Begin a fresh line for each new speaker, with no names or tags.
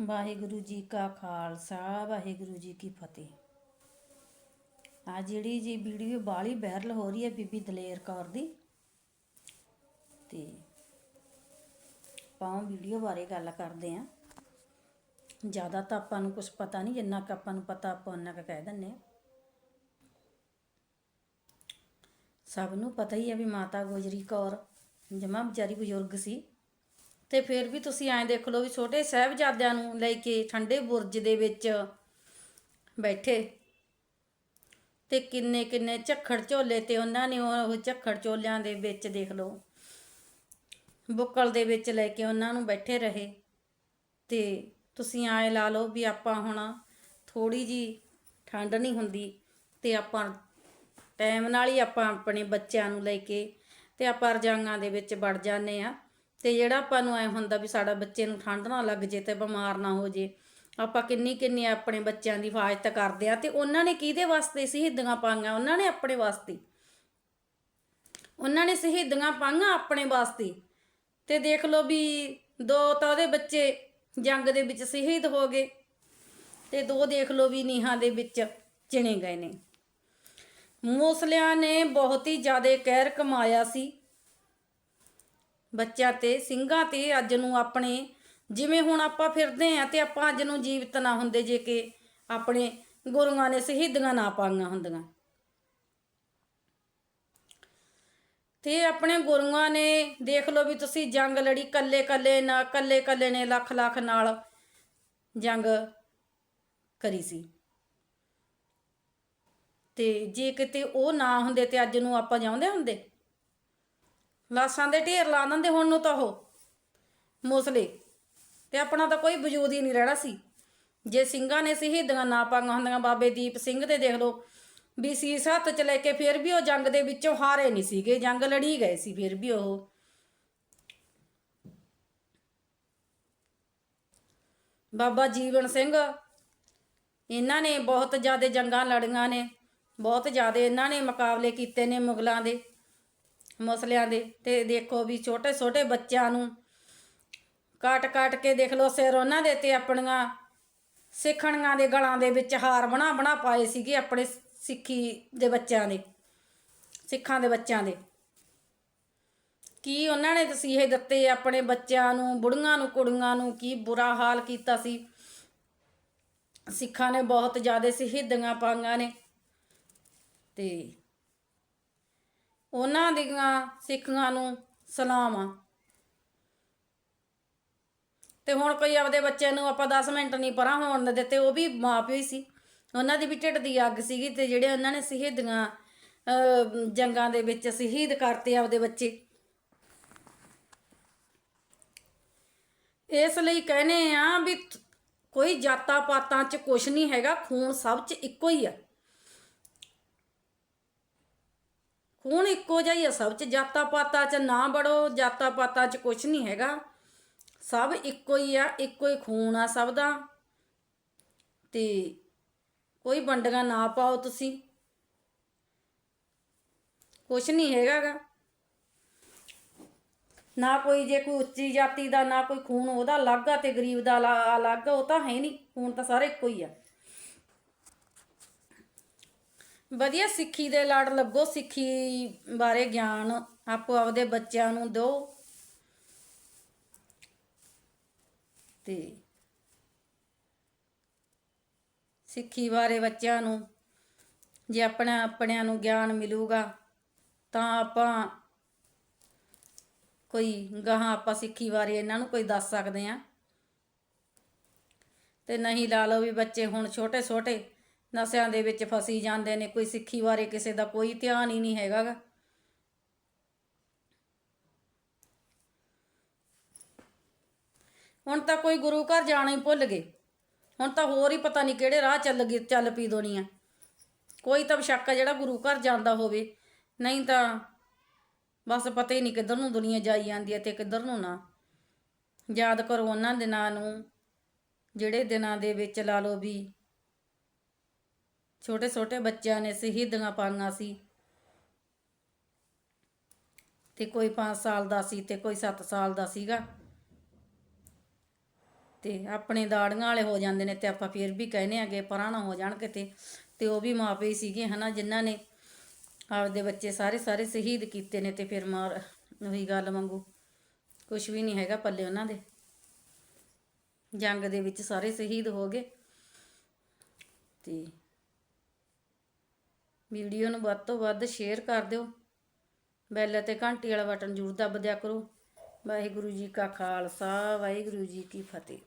ਵਾਹਿਗੁਰੂ ਜੀ ਕਾ ਖਾਲਸਾ, ਵਾਹਿਗੁਰੂ ਜੀ ਕੀ ਫਤਿਹ। ਆ ਜਿਹੜੀ ਜੀ ਵੀਡੀਓ ਬਾਲੀ ਵਾਇਰਲ ਹੋ ਰਹੀ ਹੈ ਬੀਬੀ ਦਲੇਰ ਕੌਰ ਦੀ, ਤੇ ਆਪਾਂ ਵੀਡੀਓ ਬਾਰੇ ਗੱਲ ਕਰਦੇ ਆਂ ਜ਼ਿਆਦਾ ਤਾਂ ਆਪਾਂ ਨੂੰ ਕੁਝ ਪਤਾ ਨਹੀਂ, ਜਿੰਨਾ ਕੁ ਆਪਾਂ ਨੂੰ ਪਤਾ ਆਪਾਂ ਉਹਨਾਂ ਕੁ ਕਹਿ ਦਿੰਨੇ ਆ ਸਭ ਨੂੰ ਪਤਾ ਹੀ ਹੈ ਵੀ ਮਾਤਾ ਗੁਜਰੀ ਕੌਰ ਜਮਾ ਵਿਚਾਰੀ ਬਜ਼ੁਰਗ ਸੀ। ਤੇ ਫਿਰ ਵੀ ਤੁਸੀਂ ਐਂ ਦੇਖ ਲਓ ਵੀ ਛੋਟੇ ਸਾਹਿਬਜ਼ਾਦਿਆਂ ਨੂੰ ਲੈ ਕੇ ਠੰਡੇ ਬੁਰਜ ਦੇ ਵਿੱਚ ਬੈਠੇ। ਤੇ ਕਿੰਨੇ ਕਿੰਨੇ ਝੱਖੜ ਝੋਲੇ ਤੇ ਉਹਨਾਂ ਨੇ ਉਹ ਝੱਖੜ ਝੋਲਿਆਂ ਦੇ ਵਿੱਚ ਦੇਖ ਲਓ, ਬੁੱਕਲ ਦੇ ਵਿੱਚ ਲੈ ਕੇ ਉਹਨਾਂ ਨੂੰ ਬੈਠੇ ਰਹੇ। ਤੇ ਤੁਸੀਂ ਐਂ ਲਾ ਲਓ ਵੀ ਆਪਾਂ ਹੁਣ ਥੋੜੀ ਜੀ ਠੰਡ ਨਹੀਂ ਹੁੰਦੀ ਤੇ ਆਪਾਂ ਟਾਈਮ ਨਾਲ ਹੀ ਆਪਾਂ ਆਪਣੇ ਬੱਚਿਆਂ ਨੂੰ ਲੈ ਕੇ ਤੇ ਆਪਾਂ ਰਜਾਈਆਂ ਦੇ ਵਿੱਚ ਵੜ ਜਾਂਦੇ ਆ ਤੇ ਜਿਹੜਾ ਆਪਾਂ ਨੂੰ ਐ ਹੁੰਦਾ ਵੀ ਸਾਡਾ ਬੱਚੇ ਨੂੰ ਠੰਡ ਨਾ ਲੱਗ ਜੇ ਤੇ ਬਿਮਾਰ ਨਾ ਹੋ ਜੇ, ਆਪਾਂ ਕਿੰਨੀ ਕਿੰਨੀ ਆਪਣੇ ਬੱਚਿਆਂ ਦੀ ਹਿਫਾਜ਼ਤ ਕਰਦੇ ਆ ਤੇ ਉਹਨਾਂ ਨੇ ਕਿਹਦੇ ਵਾਸਤੇ ਸ਼ਹੀਦੀਆਂ ਪਾਈਆਂ? ਉਹਨਾਂ ਨੇ ਆਪਣੇ ਵਾਸਤੇ। ਉਹਨਾਂ ਨੇ ਸ਼ਹੀਦੀਆਂ ਪਾਈਆਂ ਆਪਣੇ ਵਾਸਤੇ। ਤੇ ਦੇਖ ਲਓ ਵੀ ਦੋ ਤਾਂ ਉਹਦੇ ਬੱਚੇ ਜੰਗ ਦੇ ਵਿੱਚ ਸ਼ਹੀਦ ਹੋ ਗਏ ਤੇ ਦੋ ਦੇਖ ਲਓ ਵੀ ਨੀਹਾਂ ਦੇ ਵਿੱਚ ਚਿਣੇ ਗਏ ਨੇ। ਮੂਸਲਿਆਂ ਨੇ ਬਹੁਤ ਹੀ ਜ਼ਿਆਦਾ ਕਹਿਰ ਕਮਾਇਆ ਸੀ। ਬੱਚਿਆਂ ਤੇ, ਸਿੰਘਾਂ ਤੇ ਅੱਜ ਨੂੰ ਆਪਣੇ, ਜਿਵੇਂ ਹੁਣ ਆਪਾਂ ਫਿਰਦੇ ਆ ਤੇ ਆਪਾਂ ਅੱਜ ਨੂੰ ਜੀਵਤ ਨਾ ਹੁੰਦੇ ਜੇ ਕਿ ਆਪਣੇ ਗੁਰੂਆਂ ਨੇ ਸ਼ਹੀਦੀਆਂ ਨਾ ਪਾਈਆਂ ਹੁੰਦੀਆਂ। ਤੇ ਆਪਣੇ ਗੁਰੂਆਂ ਨੇ, ਦੇਖ ਲਓ ਵੀ ਤੁਸੀਂ ਜੰਗ ਲੜੀ ਕੱਲੇ ਕੱਲੇ ਨਾ ਕੱਲੇ ਕੱਲੇ ਨੇ ਲੱਖ ਲੱਖ ਨਾਲ ਜੰਗ ਕਰੀ ਸੀ। ਤੇ ਜੇ ਕਿਤੇ ਉਹ ਨਾ ਹੁੰਦੇ ਤੇ ਅੱਜ ਨੂੰ ਆਪਾਂ ਜਾਉਂਦੇ ਹੁੰਦੇ। ਲਾਸਾਂ ਦੇ ਢੇਰ ਲਾ ਦਿੰਦੇ ਹੁਣ ਨੂੰ ਤਾਂ ਉਹ। ਮੁਸਲੇ ਤੇ ਆਪਣਾ ਤਾਂ ਕੋਈ ਵਜੂਦ ਹੀ ਨਹੀਂ ਰਹਿਣਾ ਸੀ। ਜੇ ਸਿੰਘਾਂ ਨੇ ਸ਼ਹੀਦੀਆਂ ਨਾ ਪਾਈਆਂ ਹੁੰਦੀਆਂ, ਬਾਬੇ ਦੀਪ ਸਿੰਘ ਦੇ ਦੇਖ ਲਓ। ਵੀ ਸੀਸ ਹੱਥ ਚ ਲੈ ਕੇ ਫਿਰ ਵੀ ਉਹ ਜੰਗ ਦੇ ਵਿੱਚੋਂ ਹਾਰੇ ਨਹੀਂ ਸੀਗੇ, ਜੰਗ ਲੜੀ ਗਏ ਸੀ ਫਿਰ ਵੀ ਉਹ। ਬਾਬਾ ਜੀਵਨ ਸਿੰਘ, ਇਹਨਾਂ ਨੇ ਬਹੁਤ ਜ਼ਿਆਦਾ ਜੰਗਾਂ ਲੜੀਆਂ ਨੇ, ਬਹੁਤ ਜ਼ਿਆਦਾ ਇਹਨਾਂ ਨੇ ਮੁਕਾਬਲੇ ਕੀਤੇ ਨੇ ਮੁਗਲਾਂ ਦੇ। ਮਸਲਿਆਂ ਦੇ। ਤੇ ਦੇਖੋ ਵੀ ਛੋਟੇ ਛੋਟੇ ਬੱਚਿਆਂ ਨੂੰ ਕਾਟ ਕਾਟ ਕੇ ਦੇਖ ਲਓ ਸਿਰ ਉਹਨਾਂ ਦੇ ਤੇ ਆਪਣੀਆਂ ਸਿੱਖਣੀਆਂ ਦੇ ਗਲਾਂ ਦੇ ਵਿੱਚ ਹਾਰ ਬਣਾ ਬਣਾ ਪਾਏ ਸੀਗੇ ਆਪਣੇ ਸਿੱਖੀ ਦੇ ਬੱਚਿਆਂ ਦੇ, ਸਿੱਖਾਂ ਦੇ ਬੱਚਿਆਂ ਦੇ। ਕੀ ਉਹਨਾਂ ਨੇ ਤਸੀਹੇ ਦਿੱਤੇ ਆਪਣੇ ਬੱਚਿਆਂ ਨੂੰ, ਬੁੜੀਆਂ ਨੂੰ, ਕੁੜੀਆਂ ਨੂੰ? ਕੀ ਬੁਰਾ ਹਾਲ ਕੀਤਾ ਸੀ? ਸਿੱਖਾਂ ਨੇ ਬਹੁਤ ਜ਼ਿਆਦਾ ਸ਼ਹੀਦੀਆਂ ਪਾਈਆਂ ਨੇ। ਤੇ ਉਹਨਾਂ ਦੀਆਂ ਸਿੱਖਾਂ ਨੂੰ ਸਲਾਮ ਆ। ਤੇ ਹੁਣ ਕੋਈ ਆਪਦੇ ਬੱਚਿਆਂ ਨੂੰ ਆਪਾਂ 10 ਮਿੰਟ ਨਹੀਂ ਪਰਾਂ ਹੋਣ ਦਿੱਤੇ ਉਹ ਵੀ ਮਾਪਿਓ ਹੀ ਸੀ। ਉਹਨਾਂ ਦੀ ਵੀ ਢਿੱਡ ਦੀ ਅੱਗ ਸੀਗੀ ਤੇ ਜਿਹੜੇ ਉਹਨਾਂ ਨੇ ਸ਼ਹੀਦੀਆਂ ਅਹ, ਜੰਗਾਂ ਦੇ ਵਿੱਚ ਸ਼ਹੀਦ ਕਰਤੇ ਆਪਦੇ ਬੱਚੇ। ਇਸ ਲਈ ਕਹਿੰਦੇ ਆ ਵੀ ਕੋਈ ਜਾਤਾਂ ਪਾਤਾਂ 'ਚ ਕੁਛ ਨਹੀਂ ਹੈਗਾ ਖੂਨ ਸਭ 'ਚ ਇੱਕੋ ਹੀ ਆ। ਖੂਨ ਇੱਕੋ ਜਿਹਾ ਹੀ ਆ ਸਭ 'ਚ ਜਾਤਾਂ ਪਾਤਾਂ 'ਚ ਨਾ ਬੜੋ ਜਾਤਾਂ ਪਾਤਾਂ 'ਚ ਕੁਛ ਨਹੀਂ ਹੈਗਾ। ਸਭ ਇੱਕੋ ਹੀ ਆ ਇੱਕੋ ਹੀ ਖੂਨ ਆ ਸਭ ਦਾ। ਤੇ ਕੋਈ ਵੰਡੀਆਂ ਨਾ ਪਾਓ ਤੁਸੀਂ। ਕੁਛ ਨਹੀਂ ਹੈਗਾਗਾ। ਨਾ ਕੋਈ ਜੇ ਕੋਈ ਉੱਚੀ ਜਾਤੀ ਦਾ ਨਾ ਕੋਈ ਖੂਨ ਉਹਦਾ ਅਲੱਗ ਆ ਤੇ ਗਰੀਬ ਦਾ ਅਲੱਗ ਆ, ਉਹ ਤਾਂ ਹੈ ਨਹੀਂ। ਖੂਨ ਤਾਂ ਸਾਰੇ ਇੱਕੋ ਹੀ ਆ। ਵਧੀਆ ਸਿੱਖੀ ਦੇ ਲੜ ਲੱਗੋ ਸਿੱਖੀ ਬਾਰੇ ਗਿਆਨ ਆਪੋ ਆਪਦੇ ਬੱਚਿਆਂ ਨੂੰ ਦਿਓ। ਤੇ ਸਿੱਖੀ ਬਾਰੇ ਬੱਚਿਆਂ ਨੂੰ, ਜੇ ਆਪਣਾ ਆਪਣਿਆਂ ਨੂੰ ਗਿਆਨ ਮਿਲੂਗਾ, ਤਾਂ ਆਪਾਂ ਕੋਈ ਗਾਹਾਂ ਆਪਾਂ ਸਿੱਖੀ ਬਾਰੇ ਇਹਨਾਂ ਨੂੰ ਕੋਈ ਦੱਸ ਸਕਦੇ ਆ ਤੇ ਨਹੀਂ ਲਾ ਲਓ ਵੀ ਬੱਚੇ ਹੁਣ ਛੋਟੇ ਛੋਟੇ ਨਸ਼ਿਆਂ ਦੇ ਵਿੱਚ ਫਸੀ ਜਾਂਦੇ ਨੇ, ਕੋਈ ਸਿੱਖੀ ਬਾਰੇ ਕਿਸੇ ਦਾ ਕੋਈ ਧਿਆਨ ਹੀ ਨਹੀਂ ਹੈਗਾ ਹੁਣ ਤਾਂ ਕੋਈ ਗੁਰੂ ਘਰ ਜਾਣਾ ਹੀ ਭੁੱਲ ਗਏ। ਹੁਣ ਤਾਂ ਹੋਰ ਹੀ ਪਤਾ ਨਹੀਂ ਕਿਹੜੇ ਰਾਹ ਚੱਲ ਗਈ ਚੱਲ ਪਈ ਦੁਨੀਆ। ਕੋਈ ਤਾਂ ਬਸ਼ੱਕ ਜਿਹੜਾ ਗੁਰੂ ਘਰ ਜਾਂਦਾ ਹੋਵੇ। ਨਹੀਂ ਤਾਂ ਬਸ ਪਤਾ ਹੀ ਨਹੀਂ ਕਿੱਧਰ ਨੂੰ ਦੁਨੀਆ ਜਾਈ ਜਾਂਦੀ ਹੈ ਤੇ ਕਿੱਧਰ ਨੂੰ ਨਾ। ਯਾਦ ਕਰੋ ਉਹਨਾਂ ਦਿਨਾਂ ਨੂੰ, ਜਿਹੜੇ ਦਿਨਾਂ ਦੇ ਵਿੱਚ ਲਾ ਲਓ ਵੀ ਛੋਟੇ ਛੋਟੇ ਬੱਚਿਆਂ ਨੇ ਸ਼ਹੀਦੀਆਂ ਪਾਈਆਂ ਸੀ। ਤੇ ਕੋਈ 5 ਸਾਲ ਦਾ ਸੀ ਤੇ ਕੋਈ 7 ਸਾਲ ਦਾ ਸੀਗਾ। ਤੇ ਆਪਣੇ ਦਾੜੀਆਂ ਵਾਲੇ ਹੋ ਜਾਂਦੇ ਨੇ ਤੇ ਆਪਾਂ ਫਿਰ ਵੀ ਕਹਿੰਦੇ ਆਗੇ ਪਰਾਂ ਨਾ ਹੋ ਜਾਣ ਕਿਤੇ ਤੇ ਉਹ ਵੀ ਮਾਪੇ ਹੀ ਸੀਗੇ ਹਨਾ, ਜਿਨ੍ਹਾਂ ਨੇ ਆਪਦੇ ਬੱਚੇ ਸਾਰੇ ਸਾਰੇ ਸ਼ਹੀਦ ਕੀਤੇ ਨੇ ਤੇ ਫਿਰ ਮਾਰ ਉਹੀ ਗੱਲ ਵਾਂਗੂ ਕੁਝ ਵੀ ਨਹੀਂ ਹੈਗਾ ਪੱਲੇ ਉਹਨਾਂ ਦੇ। ਜੰਗ ਦੇ ਵਿੱਚ ਸਾਰੇ ਸ਼ਹੀਦ ਹੋ ਗਏ। ਤੇ ਵੀਡੀਓ ਨੂੰ ਵੱਧ ਤੋਂ ਵੱਧ ਸ਼ੇਅਰ ਕਰ ਦਿਓ। ਬੈਲ ਅਤੇ ਘੰਟੀ ਵਾਲਾ ਬਟਨ ਜ਼ਰੂਰ ਦੱਬ ਦਿਆ ਕਰੋ। ਵਾਹਿਗੁਰੂ ਜੀ ਕਾ ਖਾਲਸਾ, ਵਾਹਿਗੁਰੂ ਜੀ ਕੀ ਫਤਿਹ।